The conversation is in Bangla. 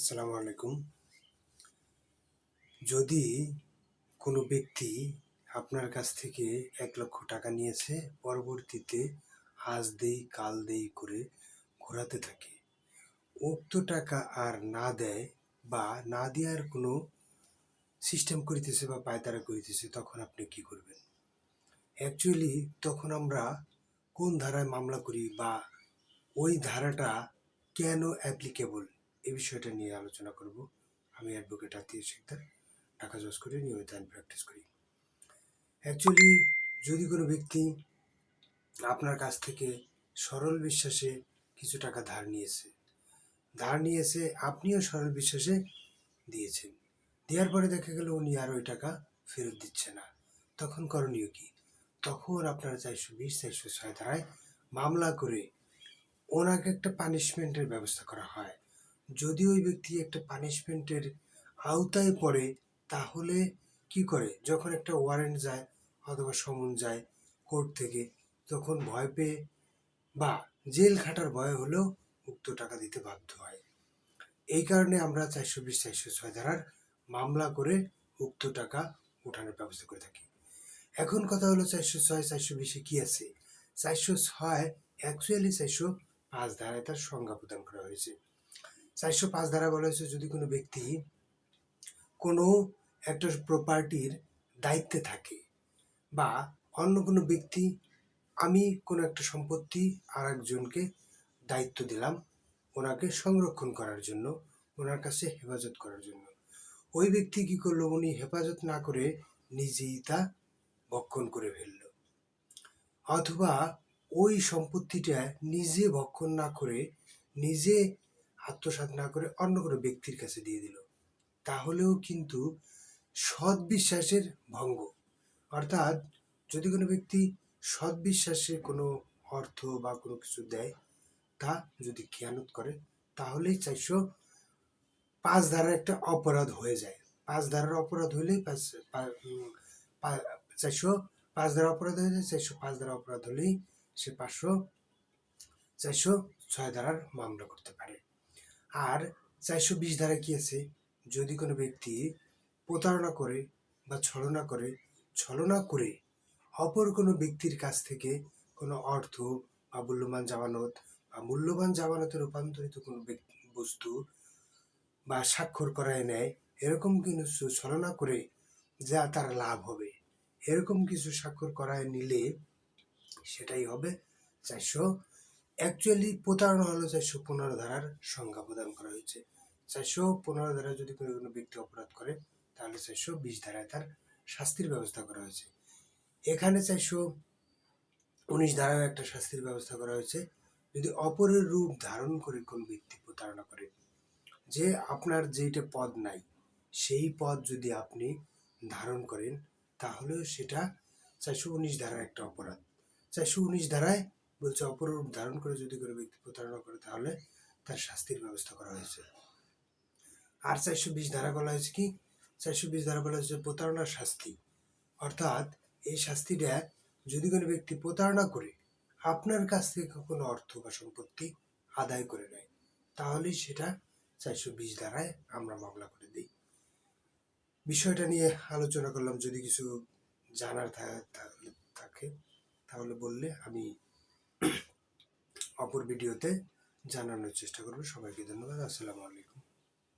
আসসালামু আলাইকুম। যদি কোনো ব্যক্তি আপনার কাছ থেকে এক লক্ষ টাকা নিয়েছে, পরবর্তীতে আজ দেই, কাল দেই করে ঘোরাতে থাকে, উক্ত টাকা আর না দেয় বা না দেওয়ার কোনো সিস্টেম করিতেছে বা পায়তারা করিতেছে, তখন আপনি কি করবেন? অ্যাকচুয়ালি তখন আমরা কোন ধারায় মামলা করি বা ওই ধারাটা কেন অ্যাপ্লিকেবল এই বিষয়টা নিয়ে আলোচনা করব। আমি অ্যাডভোকেট আত্মীয় শিকদার, ঢাকা জজ করে নিয়মিত আইন প্র্যাকটিস করি। অ্যাকচুয়ালি যদি কোনো ব্যক্তি আপনার কাছ থেকে সরল বিশ্বাসে কিছু টাকা ধার নিয়েছে ধার নিয়েছে আপনিও সরল বিশ্বাসে দিয়েছেন। দেওয়ার পরে দেখা গেল উনি আর ওই টাকা ফেরত দিচ্ছে না। তখন করণীয় কি? তখন আপনারা চারশো বিশ, চারশো ছয় ধারায় মামলা করে ওনাকে একটা পানিশমেন্টের ব্যবস্থা করা হয়। যদি ওই ব্যক্তি একটা পানিশমেন্টের আওতায় পড়ে, তাহলে কি করে? যখন একটা ওয়ারেন্ট যায় অথবা সমন যায় কোর্ট থেকে, তখন ভয় পেয়ে বা জেল খাটার ভয় হলেও উক্ত টাকা দিতে বাধ্য হয়। এই কারণে আমরা চারশো বিশ, চারশো ছয় ধারার মামলা করে উক্ত টাকা উঠানোর ব্যবস্থা করে থাকি। এখন কথা হলো চারশো ছয়, চারশো বিশে কি আছে? চারশো ছয় অ্যাকচুয়ালি চারশো পাঁচ ধারায় তার সংজ্ঞা প্রদান করা হয়েছে। চারশো পাঁচ ধারা বলা হয়েছে যদি কোনো ব্যক্তি কোনো একটা প্রপার্টির দায়িত্বে থাকে বা অন্য কোনো ব্যক্তি, আমি কোনো একটা সম্পত্তি আর একজনকে দায়িত্ব দিলাম ওনাকে সংরক্ষণ করার জন্য, ওনার কাছে হেফাজত করার জন্য। ওই ব্যক্তি কি করল? উনি হেফাজত না করে নিজেই তা ভক্ষণ করে ফেলল। অথবা ওই সম্পত্তিটা নিজে ভক্ষণ না করে নিজে আত্মসাৎ না করে অন্য কোনো ব্যক্তির কাছে দিয়ে দিল। তাহলেও কিন্তু সৎ বিশ্বাসের ভঙ্গ। অর্থাৎ যদি কোনো ব্যক্তি সৎ বিশ্বাসে কোনো অর্থ বা কোনো কিছু দেয়, তা যদি খেয়ানত করে, তাহলেই চারশো পাঁচ ধারার একটা অপরাধ হয়ে যায়। পাঁচ ধারার অপরাধ হলেই পাঁচ চারশো পাঁচ ধারা অপরাধ হয়ে যায়, চারশো পাঁচ ধারা অপরাধ হলেই সে পাঁচশো, চারশো ছয় ধারার মামলা করতে পারে। আর চারশো বিশ ধারা কি আছে? যদি কোনো ব্যক্তি প্রতারণা করে বা ছলনা করে ছলনা করে অপর কোনো ব্যক্তির কাছ থেকে কোনো অর্থ বা মূল্যবান জামানত বা মূল্যবান জামানতে রূপান্তরিত কোনো বস্তু বা স্বাক্ষর করায় নেয়, এরকম কিছু ছলনা করে যা তার লাভ হবে। এরকম কিছু স্বাক্ষর করায় নিলে সেটাই হবে চারশো অ্যাকচুয়ালি প্রতারণা হলো চারশো পনেরো ধারার সংজ্ঞা প্রদান করা হয়েছে। চারশো পনেরো ধারা যদি কোনো কোনো ব্যক্তি অপরাধ করে, তাহলে চারশো বিশ ধারায় তার শাস্তির ব্যবস্থা করা হয়েছে। এখানে চারশো উনিশ ধারায় একটা শাস্তির ব্যবস্থা করা হয়েছে। যদি অপরের রূপ ধারণ করে কোন ব্যক্তি প্রতারণা করে, যে আপনার যেইটা পদ নাই, সেই পদ যদি আপনি ধারণ করেন, তাহলেও সেটা চারশো উনিশ ধারার একটা অপরাধ। চারশো উনিশ ধারায় বলছে অপরের রূপ ধারণ করে যদি কোনো ব্যক্তি প্রতারণা করে, তাহলে তার শাস্তির ব্যবস্থা করা হয়েছে। আর চারশো বিশ ধারা বলা হয়েছে কি? চারশো বিশ ধারা বলা হয়েছে প্রতারণার শাস্তি। অর্থাৎ এই শাস্তিটা যদি কোনো ব্যক্তি প্রতারণা করে, আপনার কাছ থেকে কোনো অর্থ বা সম্পত্তি আদায় করে নেয়, তাহলেই সেটা চারশো বিশ ধারায় আমরা মামলা করে দিই। বিষয়টা নিয়ে আলোচনা করলাম, যদি কিছু জানার থাকে, তাহলে বললে আমি অপর ভিডিওতে জানানোর চেষ্টা করব। সবাইকে ধন্যবাদ। আসসালামু আলাইকুম।